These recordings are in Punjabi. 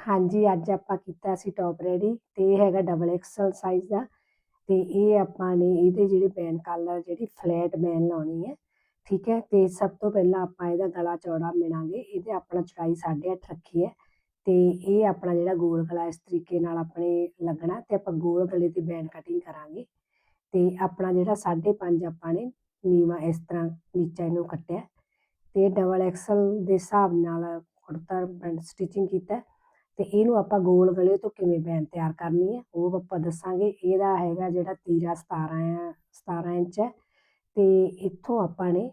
ਹਾਂਜੀ, ਅੱਜ ਆਪਾਂ ਕੀਤਾ ਸੀ ਟੌਪ ਰੈਡੀ ਤੇ ਇਹ ਹੈਗਾ ਡਬਲ ਐਕਸਲ ਸਾਈਜ਼ ਦਾ ਤੇ ਇਹ ਆਪਾਂ ਨੇ ਇਹਦੇ ਜਿਹੜੇ ਬੈਨ ਕਾਲਰ ਜਿਹੜੀ ਫਲੈਟ ਬੈਨ ਲਾਉਣੀ ਹੈ, ਠੀਕ ਹੈ? ਤੇ ਸਭ ਤੋਂ ਪਹਿਲਾਂ ਆਪਾਂ ਇਹਦਾ ਗਲਾ ਚੌੜਾ ਮਿਣਾਂਗੇ ਇਹਦੇ ਆਪਣਾ ਚੌੜਾਈ 8.5 ਰੱਖੀ ਹੈ ਤੇ ਇਹ ਆਪਣਾ ਜਿਹੜਾ ਗੋਲ ਗਲਾ ਇਸ ਤਰੀਕੇ ਨਾਲ ਆਪਣੇ ਲੱਗਣਾ ਤੇ ਆਪਾਂ ਗੋਲ ਗਲੇ ਤੇ ਬੈਨ ਕਟਿੰਗ ਕਰਾਂਗੇ ਤੇ ਆਪਣਾ ਜਿਹੜਾ 5.5 ਆਪਾਂ ਨੇ ਨੀਵਾ ਇਸ ਤਰ੍ਹਾਂ ਨੀਚਾ ਇਹਨੂੰ ਕੱਟਿਆ ਤੇ ਡਬਲ ਐਕਸਲ ਦੇ ਹਿਸਾਬ ਨਾਲ ਕੁੜਤਾ ਸਟਿਚਿੰਗ ਕੀਤਾ। ਤੇ ਇਹਨੂੰ ਆਪਾਂ ਗੋਲ ਗਲੇ ਤੋਂ ਕਿਵੇਂ ਬੈਨ ਤਿਆਰ ਕਰਨੀ ਹੈ ਉਹ ਆਪਾਂ ਦੱਸਾਂਗੇ। ਇਹਦਾ ਹੈਗਾ ਜਿਹੜਾ ਤੀਰਾ 17 ਹੈ 17 ਇੰਚ ਹੈ ਤੇ ਇੱਥੋਂ ਆਪਾਂ ਨੇ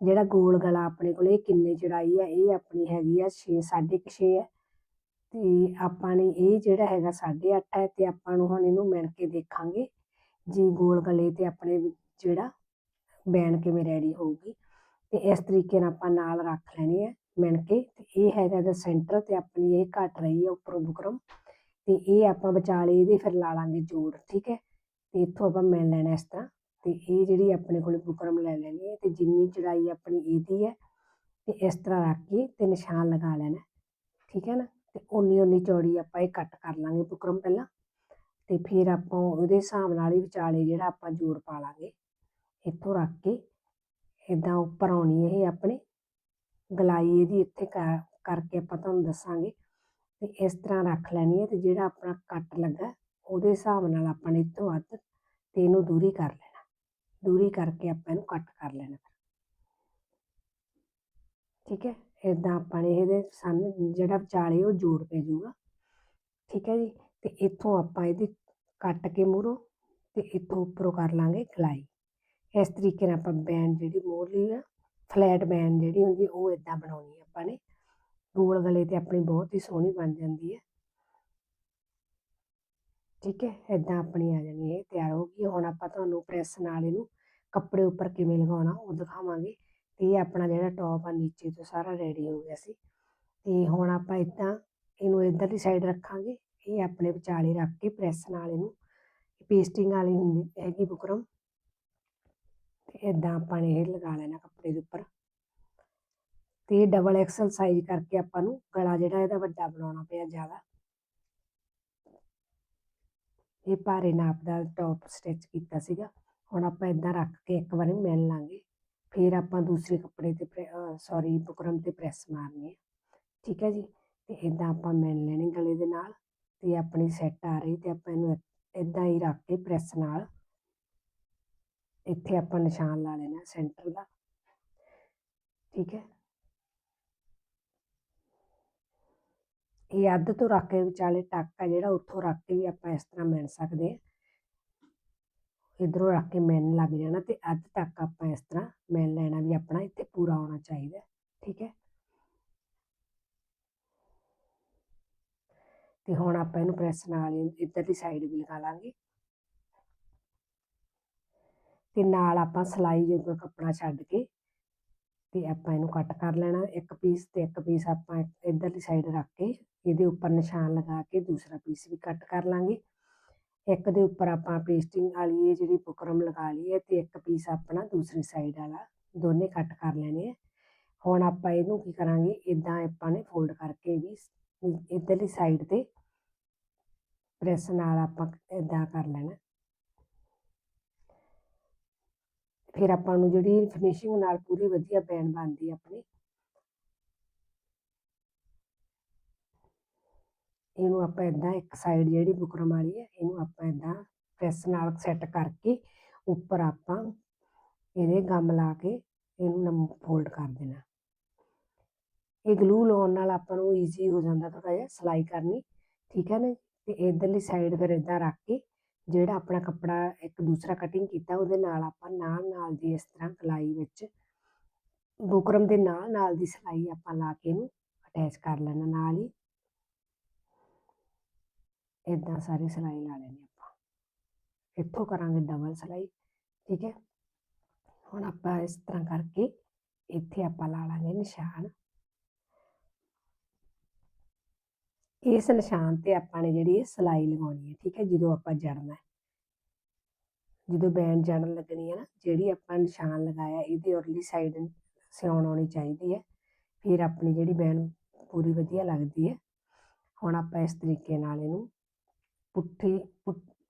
ਜਿਹੜਾ ਗੋਲ ਗਲਾ ਆਪਣੇ ਕੋਲ ਇਹ ਕਿੰਨੇ ਚੜਾਈ ਹੈ ਇਹ ਆਪਣੀ ਹੈਗੀ ਆ 6 6.5 ਹੈ ਤੇ ਆਪਾਂ ਨੇ ਇਹ ਜਿਹੜਾ ਹੈਗਾ 8.5 ਹੈ ਤੇ ਆਪਾਂ ਨੂੰ ਹੁਣ ਇਹਨੂੰ ਮਿਣ ਕੇ ਦੇਖਾਂਗੇ, ਜੀ ਗੋਲ ਗਲੇ ਤੇ ਆਪਣੇ ਜਿਹੜਾ ਬੈਨ ਕਿਵੇਂ ਰੈਡੀ ਹੋਊਗੀ। ਤੇ ਇਸ ਤਰੀਕੇ ਨਾਲ ਆਪਾਂ ਨਾਲ ਰੱਖ ਲੈਣੀ ਹੈ ਮਿਣ ਕੇ ਤੇ ਇਹ ਹੈਗਾ ਦਾ ਸੈਂਟਰ ਤੇ ਆਪਣੀ ਇਹ ਘਟ ਰਹੀ ਹੈ ਉੱਪਰੋਂ ਬੁਕਰਮ ਤੇ ਇਹ ਆਪਾਂ ਵਿਚਾਲੇ ਇਹਦੇ ਫਿਰ ਲਾ ਲਾਂਗੇ ਜੋੜ, ਠੀਕ ਹੈ? ਤੇ ਇੱਥੋਂ ਆਪਾਂ ਮਿਣ ਲੈਣਾ ਇਸ ਤਰ੍ਹਾਂ ਤੇ ਇਹ ਜਿਹੜੀ ਆਪਣੇ ਕੋਲ ਬੁਕਰਮ ਲੈ ਲੈਣੀ ਹੈ ਤੇ ਜਿੰਨੀ ਚੜਾਈ ਆਪਣੀ ਇਹਦੀ ਹੈ ਤੇ ਇਸ ਤਰ੍ਹਾਂ ਰੱਖ ਕੇ ਤੇ ਨਿਸ਼ਾਨ ਲਗਾ ਲੈਣਾ, ਠੀਕ ਹੈ ਨਾ? ਤੇ ਉਨੀ ਉਨੀ ਚੌੜੀ ਆਪਾਂ ਇਹ ਕੱਟ ਕਰ ਲਾਂਗੇ ਬੁਕਰਮ ਪਹਿਲਾਂ ਤੇ ਫਿਰ ਆਪਾਂ ਉਹਦੇ ਹਿਸਾਬ ਨਾਲ ਹੀ ਵਿਚਾਲੇ ਜਿਹੜਾ ਆਪਾਂ ਜੋੜ ਪਾ ਲਾਂਗੇ, ਇੱਥੋਂ ਰੱਖ ਕੇ ਇਦਾਂ ਉੱਪਰ ਆਉਣੀ ਇਹ ਆਪਣੇ ਗਲਾਈ ਇਹਦੀ ਇੱਥੇ ਕਰਕੇ ਆਪਾਂ ਤੁਹਾਨੂੰ ਦੱਸਾਂਗੇ। ਤੇ ਇਸ ਤਰ੍ਹਾਂ ਰੱਖ ਲੈਣੀ ਹੈ ਤੇ ਜਿਹੜਾ ਆਪਣਾ ਕੱਟ ਲੱਗਾ, ਉਹਦੇ ਹਿਸਾਬ ਨਾਲ ਆਪਾਂ ਨੇ ਇੱਥੋਂ ਵੱਧ ਤੇ ਇਹਨੂੰ ਦੂਰੀ ਕਰ ਲੈਣਾ। ਦੂਰੀ ਕਰਕੇ ਆਪਾਂ ਇਹਨੂੰ ਕੱਟ ਕਰ ਲੈਣਾ। ਠੀਕ ਹੈ? ਇਦਾਂ ਆਪਾਂ ਨੇ ਇਹਦੇ ਸਾਨੂੰ, ਜਿਹੜਾ ਵਿਚਾਲੇ ਉਹ ਜੋੜ ਪੈ ਜਾਊਗਾ। ਠੀਕ ਹੈ ਜੀ? ਤੇ ਇੱਥੋਂ ਆਪਾਂ ਇਹਦੀ ਕੱਟ ਕੇ ਮੂਰੋ ਤੇ ਇੱਥੋਂ ਉੱਪਰੋਂ ਕਰ ਲਾਂਗੇ ਗਲਾਈ। ਇਸ ਤਰੀਕੇ ਨਾਲ ਆਪਾਂ ਬੈਂਡ ਜਿਹੜੀ ਮੋਰਲੀ ਆ ਫਲੈਟ ਬੈਨ ਜਿਹੜੀ ਹੁੰਦੀ ਉਹ ਇਦਾਂ ਬਣਾਉਣੀ ਆਪਾਂ ਨੇ। ਗੋਲ ਗਲੇ ਤੇ ਆਪਣੀ ਬਹੁਤ ਹੀ ਸੋਹਣੀ ਬਣ ਜਾਂਦੀ ਹੈ ਠੀਕ ਹੈ ਇਦਾਂ ਆਪਣੀ ਆ ਜਾਣੀ ਇਹ ਤਿਆਰ ਹੋ ਗਈ ਹੁਣ ਆਪਾਂ ਤੁਹਾਨੂੰ ਪ੍ਰੈਸ ਨਾਲ ਇਹਨੂੰ ਕੱਪੜੇ ਉੱਪਰ ਕਿਵੇਂ ਲਗਾਉਣਾ, ਉਹ ਦਿਖਾਵਾਂਗੇ। ਤੇ ਇਹ ਆਪਣਾ ਜਿਹੜਾ ਟੌਪ ਆ, ਨੀਚੇ ਤੋਂ ਸਾਰਾ ਰੈਡੀ ਹੋ ਗਿਆ ਸੀ। ਤੇ ਹੁਣ ਆਪਾਂ ਇਦਾਂ ਇਹਨੂੰ ਇਧਰਲੀ ਸਾਈਡ ਰੱਖਾਂਗੇ। ਇਹ ਆਪਣੇ ਵਿਚਾਲੇ ਰੱਖ ਕੇ ਪ੍ਰੈਸ ਨਾਲ ਇਹਨੂੰ ਪੇਸਟਿੰਗ ਵਾਲੀ ਹੁੰਦੀ, ਹੈਗੀ ਬੁਕਰਮ। ਤੇ ਇਦਾਂ ਆਪਾਂ ਨੇ ਇਹ ਲਗਾ ਲੈਣਾ ਕੱਪੜੇ ਦੇ ਉੱਪਰ। ਤੇ ਡਬਲ ਐਕਸਲ ਸਾਈਜ਼ ਕਰਕੇ ਆਪਾਂ ਨੂੰ ਗਲਾ ਜਿਹੜਾ ਇਹਦਾ ਵੱਡਾ ਬਣਾਉਣਾ ਪਿਆ ਜ਼ਿਆਦਾ। ਇਹ ਭਾਰੇ ਨਾਪ ਦਾ ਟੌਪ ਸਟਿਚ ਕੀਤਾ ਸੀਗਾ। ਹੁਣ ਆਪਾਂ ਇਦਾਂ ਰੱਖ ਕੇ ਇੱਕ ਵਾਰੀ ਮਿਲ ਲਾਂਗੇ। ਫਿਰ ਆਪਾਂ ਦੂਸਰੇ ਕੱਪੜੇ ਤੇ ਸੌਰੀ ਬੁਕਰਮ ਤੇ ਪ੍ਰੈਸ ਮਾਰਨੀ ਹੈ ਠੀਕ ਹੈ ਜੀ? ਤੇ ਇਦਾਂ ਆਪਾਂ ਮਿਲ ਲੈਣੇ ਗਲੇ ਦੇ ਨਾਲ। ਤੇ ਆਪਣੀ ਸੈੱਟ ਆ ਰਹੀ ਤੇ ਆਪਾਂ ਇਹਨੂੰ ਇਦਾਂ ਹੀ ਰੱਖ ਕੇ ਪ੍ਰੈਸ ਨਾਲ ਇੱਥੇ ਆਪਾਂ ਨਿਸ਼ਾਨ ਲਾ ਲੈਣਾ ਸੈਂਟਰ ਦਾ। ਠੀਕ ਹੈ। ਇਹ ਅੱਧ ਤੋਂ ਰੱਖ ਕੇ ਵਿਚਾਲੇ ਟੱਕ ਆ ਜਿਹੜਾ, ਉੱਥੋਂ ਰੱਖ ਕੇ ਵੀ ਆਪਾਂ ਇਸ ਤਰ੍ਹਾਂ ਮਿਣ ਸਕਦੇ ਹਾਂ। ਇਧਰੋਂ ਰੱਖ ਕੇ ਮਿਣ ਲੱਗ ਜਾਣਾ ਤੇ ਅੱਧ ਤੱਕ ਆਪਾਂ ਇਸ ਤਰ੍ਹਾਂ ਮਿਣ ਲੈਣਾ ਵੀ ਆਪਣਾ, ਇੱਥੇ ਪੂਰਾ ਹੋਣਾ ਚਾਹੀਦਾ। ਠੀਕ ਹੈ। ਤੇ ਹੁਣ ਆਪਾਂ ਇਹਨੂੰ ਪ੍ਰੈਸ ਨਾਲ ਇੱਧਰਲੀ ਸਾਈਡ ਵੀ ਲਗਾ ਲਾਂਗੇ। ਤੇ ਨਾਲ ਆਪਾਂ ਸਲਾਈ ਜੋਗਾ ਕੱਪੜਾ ਛੱਡ ਕੇ ਤੇ ਆਪਾਂ ਇਹਨੂੰ ਕੱਟ ਕਰ ਲੈਣਾ ਇੱਕ ਪੀਸ ਤੇ ਇੱਕ ਪੀਸ ਆਪਾਂ ਇਧਰਲੀ ਸਾਈਡ ਰੱਖ ਕੇ ਇਹਦੇ ਉੱਪਰ ਨਿਸ਼ਾਨ ਲਗਾ ਕੇ ਦੂਸਰਾ ਪੀਸ ਵੀ ਕੱਟ ਕਰ ਲਾਂਗੇ। ਇੱਕ ਦੇ ਉੱਪਰ ਆਪਾਂ ਪੇਸਟਿੰਗ ਵਾਲੀ ਇਹ ਜਿਹੜੀ ਬੁਕਰਮ ਲਗਾ ਲਈ ਹੈ ਤੇ ਇੱਕ ਪੀਸ ਆਪਣਾ ਦੂਸਰੀ ਸਾਈਡ ਵਾਲਾ, ਦੋਨੇ ਕੱਟ ਕਰ ਲੈਣੇ ਆ। ਹੁਣ ਆਪਾਂ ਇਹਨੂੰ ਕੀ ਕਰਾਂਗੇ ਇਦਾਂ ਆਪਾਂ ਨੇ ਫੋਲਡ ਕਰਕੇ ਵੀ ਇਧਰਲੀ ਸਾਈਡ ਤੇ ਪ੍ਰੈਸ ਨਾਲ ਆਪਾਂ ਇਦਾਂ ਕਰ ਲੈਣਾ। ਫਿਰ ਆਪਾਂ ਨੂੰ ਜਿਹੜੀ ਫਿਨਿਸ਼ਿੰਗ ਨਾਲ ਪੂਰੀ ਵਧੀਆ ਬੈਨ ਬਣਦੀ ਆਪਣੀ। ਇਹਨੂੰ ਆਪਾਂ ਇਦਾਂ ਇੱਕ ਸਾਈਡ ਜਿਹੜੀ ਬੁਕਰਮ ਵਾਲੀ ਹੈ ਇਹਨੂੰ ਆਪਾਂ ਇਦਾਂ ਪ੍ਰੈਸ ਨਾਲ ਸੈੱਟ ਕਰਕੇ ਉੱਪਰ ਆਪਾਂ ਇਹਦੇ ਗਮ ਲਾ ਕੇ ਇਹਨੂੰ ਫੋਲਡ ਕਰ ਦੇਣਾ। ਇਹ ਗਲੂ ਲਾਉਣ ਨਾਲ ਆਪਾਂ ਨੂੰ ਈਜ਼ੀ ਹੋ ਜਾਂਦਾ ਥੋੜਾ ਜਿਹਾ, ਸਲਾਈ ਕਰਨੀ, ਠੀਕ ਹੈ ਨਾ ਤੇ ਇਧਰਲੀ ਸਾਈਡ ਫਿਰ ਇਦਾਂ ਰੱਖ ਕੇ ਜਿਹੜਾ ਆਪਣਾ ਕੱਪੜਾ ਇੱਕ ਦੂਸਰਾ ਕਟਿੰਗ ਕੀਤਾ, ਉਹਦੇ ਨਾਲ ਆਪਾਂ ਨਾਲ ਨਾਲ ਦੀ ਇਸ ਤਰ੍ਹਾਂ ਕਲਾਈ ਵਿੱਚ ਬੁਕਰਮ ਦੇ ਨਾਲ ਨਾਲ ਦੀ ਸਲਾਈ ਆਪਾਂ ਲਾ ਕੇ ਇਹਨੂੰ ਅਟੈਚ ਕਰ ਲੈਣਾ ਨਾਲ ਹੀ। ਇਦਾਂ ਸਾਰੀ ਸਲਾਈ ਲਾ ਲੈਣੀ ਆਪਾਂ। ਇੱਥੋਂ ਕਰਾਂਗੇ ਡਬਲ ਸਲਾਈ, ਠੀਕ ਹੈ? ਹੁਣ ਆਪਾਂ ਇਸ ਤਰ੍ਹਾਂ ਕਰਕੇ ਇੱਥੇ ਆਪਾਂ ਲਾ ਲਾਂਗੇ ਨਿਸ਼ਾਨ। ਇਸ ਨਿਸ਼ਾਨ ਤੇ ਆਪਾਂ ਨੇ ਜਿਹੜੀ ਇਹ ਸਲਾਈ ਲਗਾਉਣੀ ਹੈ, ਠੀਕ ਹੈ, ਜਦੋਂ ਆਪਾਂ ਜੜਨਾ ਜਦੋਂ ਬੈਂਡ ਜੜਨ ਲੱਗਣੀ ਹੈ ਨਾ, ਜਿਹੜੀ ਆਪਾਂ ਨਿਸ਼ਾਨ ਲਗਾਇਆ, ਇਹਦੇ ਉਰਲੀ ਸਾਈਡ ਸਿਉਣ ਆਉਣੀ ਚਾਹੀਦੀ ਹੈ। ਫਿਰ ਆਪਣੀ ਜਿਹੜੀ ਬੈਂਡ ਪੂਰੀ ਵਧੀਆ ਲੱਗਦੀ ਹੈ। ਹੁਣ ਆਪਾਂ ਇਸ ਤਰੀਕੇ ਨਾਲ ਇਹਨੂੰ ਪੁੱਠੀ,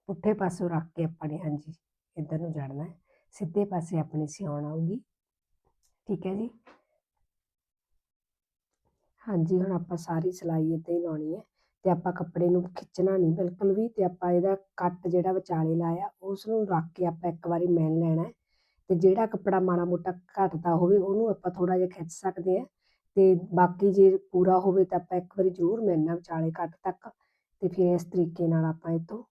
ਪੁੱਠੇ ਪਾਸੋਂ ਰੱਖ ਕੇ ਆਪਾਂ ਨੇ, ਹਾਂਜੀ, ਇੱਧਰ ਨੂੰ ਜੜਨਾ ਹੈ। ਸਿੱਧੇ ਪਾਸੇ ਆਪਣੀ ਸਿਉਣ ਆਊਗੀ। ਠੀਕ ਹੈ ਜੀ। ਹਾਂਜੀ, ਹੁਣ ਆਪਾਂ ਸਾਰੀ ਸਿਲਾਈ ਇੱਦਾਂ ਹੀ ਲਾਉਣੀ ਹੈ ਤੇ ਆਪਾਂ ਕੱਪੜੇ ਨੂੰ ਖਿੱਚਣਾ ਨਹੀਂ ਬਿਲਕੁਲ ਵੀ ਤੇ ਆਪਾਂ ਇਹਦਾ ਕੱਟ ਜਿਹੜਾ ਵਿਚਾਲੇ ਲਾਇਆ ਉਸ ਨੂੰ ਰੱਖ ਕੇ ਆਪਾਂ ਇੱਕ ਵਾਰੀ ਮਿਣ ਲੈਣਾ ਹੈ ਤੇ ਜਿਹੜਾ ਕੱਪੜਾ ਮਾੜਾ ਮੋਟਾ ਘਟਦਾ ਹੋਵੇ ਉਹਨੂੰ ਆਪਾਂ ਥੋੜਾ ਜਿਹਾ ਖਿੱਚ ਸਕਦੇ ਆ ਤੇ ਬਾਕੀ ਜੇ ਪੂਰਾ ਹੋਵੇ ਤਾਂ ਆਪਾਂ ਇੱਕ ਵਾਰੀ ਜ਼ਰੂਰ ਮਿਲਣਾ ਵਿਚਾਲੇ ਕੱਟ ਤੱਕ ਤੇ ਫਿਰ ਇਸ ਤਰੀਕੇ ਨਾਲ ਆਪਾਂ ਇਹ ਤੋਂ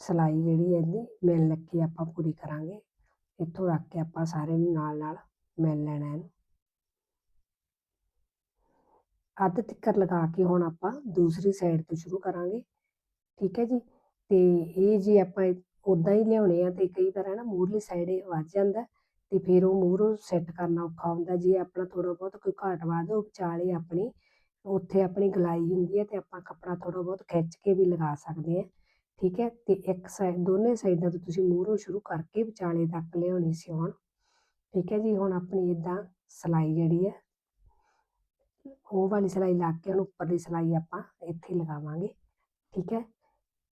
ਸਿਲਾਈ ਜਿਹੜੀ ਹੈ ਇਹਦੀ ਮਿਲ ਲੱਗੀ ਆਪਾਂ ਪੂਰੀ ਕਰਾਂਗੇ, ਇੱਥੋਂ ਰੱਖ ਕੇ ਆਪਾਂ ਸਾਰੇ ਨੂੰ ਨਾਲ ਨਾਲ ਮਿਲ ਲੈਣਾ ਇਹਨੂੰ। ਅੱਧ ਤਿੱਕਰ ਲਗਾ ਕੇ ਹੁਣ ਆਪਾਂ ਦੂਸਰੀ ਸਾਈਡ ਤੋਂ ਸ਼ੁਰੂ ਕਰਾਂਗੇ। ਠੀਕ ਹੈ ਜੀ? ਤੇ ਇਹ ਜੇ ਆਪਾਂ ਉਦਾਂ ਹੀ ਲਿਆਉਣੇ ਆ ਤੇ ਕਈ ਵਾਰ ਹੈ ਨਾ ਮੂਰਲੀ ਸਾਈਡ ਇਹ ਵੱਜ ਜਾਂਦਾ ਤੇ ਫਿਰ ਉਹ ਮੂਹਰੋਂ ਸੈੱਟ ਕਰਨਾ ਔਖਾ ਹੁੰਦਾ। ਜੇ ਆਪਣਾ ਥੋੜਾ ਬਹੁਤ ਕੋਈ ਘਾਟ ਵਾਧ ਉਹ ਵਿਚਾਲੇ ਆਪਣੀ, ਉੱਥੇ ਆਪਣੀ ਗਲਾਈ ਹੁੰਦੀ ਹੈ ਤੇ ਆਪਾਂ ਕੱਪੜਾ ਥੋੜਾ ਬਹੁਤ ਖਿੱਚ ਕੇ ਵੀ ਲਗਾ ਸਕਦੇ ਆ ਠੀਕ ਹੈ? ਤੇ ਇੱਕ ਸਾਈਡ ਦੋਨੇ ਸਾਈਡਾਂ ਤੋਂ ਤੁਸੀਂ ਮੂਹਰੋਂ ਸ਼ੁਰੂ ਕਰਕੇ ਵਿਚਾਲੇ ਤੱਕ ਲਿਆਉਣੀ ਸਿਉਣ ਠੀਕ ਹੈ ਜੀ? ਹੁਣ ਆਪਣੀ ਇਦਾਂ ਸਿਲਾਈ ਜਿਹੜੀ ਹੈ ਉਹ ਵਾਲੀ ਸਿਲਾਈ ਲਾ ਕੇ ਹੁਣ ਉੱਪਰਲੀ ਸਿਲਾਈ ਆਪਾਂ ਇੱਥੇ ਲਗਾਵਾਂਗੇ, ਠੀਕ ਹੈ?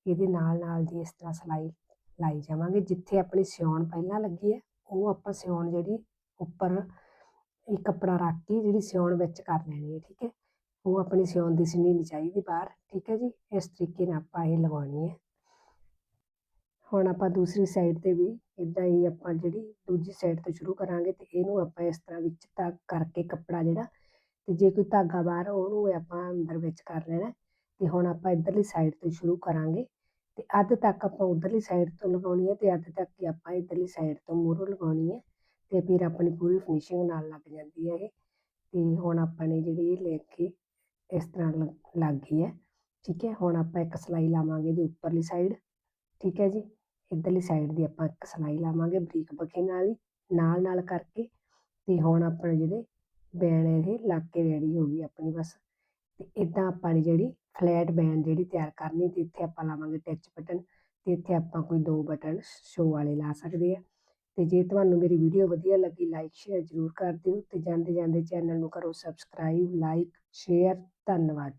ਇਹਦੇ ਨਾਲ ਨਾਲ ਦੀ ਇਸ ਤਰ੍ਹਾਂ ਸਿਲਾਈ ਲਾਈ ਜਾਵਾਂਗੇ, ਜਿੱਥੇ ਆਪਣੀ ਸਿਉਣ ਪਹਿਲਾਂ ਲੱਗੀ ਹੈ, ਉਹ ਆਪਾਂ ਸਿਉਣ ਜਿਹੜੀ ਉੱਪਰ ਇਹ ਕੱਪੜਾ ਰੱਖ ਕੇ ਜਿਹੜੀ ਸਿਉਣ ਵਿੱਚ ਕਰ ਲੈਣੀ ਹੈ, ਠੀਕ ਹੈ? ਉਹ ਆਪਣੀ ਸਿਉਣ ਦਿਸਣੀ ਨਹੀਂ ਚਾਹੀਦੀ ਬਾਹਰ, ਠੀਕ ਹੈ ਜੀ? ਇਸ ਤਰੀਕੇ ਨਾਲ ਆਪਾਂ ਇਹ ਲਗਾਉਣੀ ਹੈ। ਹੁਣ ਆਪਾਂ ਦੂਸਰੀ ਸਾਈਡ ਤੇ ਵੀ ਇਦਾਂ ਹੀ ਆਪਾਂ ਜਿਹੜੀ ਦੂਜੀ ਸਾਈਡ ਤੋਂ ਸ਼ੁਰੂ ਕਰਾਂਗੇ ਤੇ ਇਹਨੂੰ ਆਪਾਂ ਇਸ ਤਰ੍ਹਾਂ ਵਿੱਚ ਤੱਕ ਕਰਕੇ ਕੱਪੜਾ ਜਿਹੜਾ ਤੇ ਜੇ ਕੋਈ ਧਾਗਾ ਬਾਹਰ ਉਹਨੂੰ ਆਪਾਂ ਅੰਦਰ ਵਿੱਚ ਕਰ ਲੈਣਾ, ਤੇ ਹੁਣ ਆਪਾਂ ਇਧਰਲੀ ਸਾਈਡ ਤੋਂ ਸ਼ੁਰੂ ਕਰਾਂਗੇ। ਤੇ ਅੱਧ ਤੱਕ ਆਪਾਂ ਉਧਰਲੀ ਸਾਈਡ ਤੋਂ ਲਗਾਉਣੀ ਹੈ ਤੇ ਅੱਧ ਤੱਕ ਹੀ ਆਪਾਂ ਇਧਰਲੀ ਸਾਈਡ ਤੋਂ ਮੂਹਰੋਂ ਲਗਾਉਣੀ ਹੈ ਤੇ ਫਿਰ ਆਪਣੀ ਪੂਰੀ ਫਿਨਿਸ਼ਿੰਗ ਨਾਲ ਲੱਗ ਜਾਂਦੀ ਹੈ ਇਹ। ਤੇ ਹੁਣ ਆਪਾਂ ਨੇ ਜਿਹੜੀ ਇਹ ਲੈ ਕੇ ਇਸ ਤਰ੍ਹਾਂ ਲ- ਲੱਗ ਗਈ ਹੈ। ਠੀਕ ਹੈ, ਹੁਣ ਆਪਾਂ ਇੱਕ ਸਲਾਈ ਲਾਵਾਂਗੇ ਇਹਦੀ ਉੱਪਰਲੀ ਸਾਈਡ ਠੀਕ ਹੈ ਜੀ, ਇਧਰਲੀ ਸਾਈਡ ਦੀ ਆਪਾਂ ਇੱਕ ਸਲਾਈ ਲਾਵਾਂਗੇ ਬਰੀਕ ਬਖੇ ਨਾਲ ਹੀ ਨਾਲ ਨਾਲ ਕਰਕੇ। ਤੇ ਹੁਣ ਆਪਾਂ ਜਿਹੜੇ ਬੈਨ ਇਹ ਲੱਗ ਕੇ ਰੈਡੀ ਹੋ ਗਈ ਆਪਣੀ ਬਸ। ਤੇ ਇਦਾਂ ਆਪਾਂ ਨੇ ਜਿਹੜੀ ਫਲੈਟ ਬੈਨ ਜਿਹੜੀ ਤਿਆਰ ਕਰਨੀ ਤੇ ਇੱਥੇ ਆਪਾਂ ਲਾਵਾਂਗੇ ਟੱਚ ਬਟਨ ਤੇ ਇੱਥੇ ਆਪਾਂ ਕੋਈ ਦੋ ਬਟਨ ਸ਼ੋ ਵਾਲੇ ਲਾ ਸਕਦੇ ਆ। ਤੇ ਜੇ ਤੁਹਾਨੂੰ ਮੇਰੀ ਵੀਡੀਓ ਵਧੀਆ ਲੱਗੀ ਲਾਈਕ, ਸ਼ੇਅਰ ਜ਼ਰੂਰ ਕਰ ਦਿਓ ਤੇ ਜਾਂਦੇ ਜਾਂਦੇ ਚੈਨਲ ਨੂੰ ਕਰੋ ਸਬਸਕ੍ਰਾਈਬ, ਲਾਈਕ, ਸ਼ੇਅਰ। ਧੰਨਵਾਦ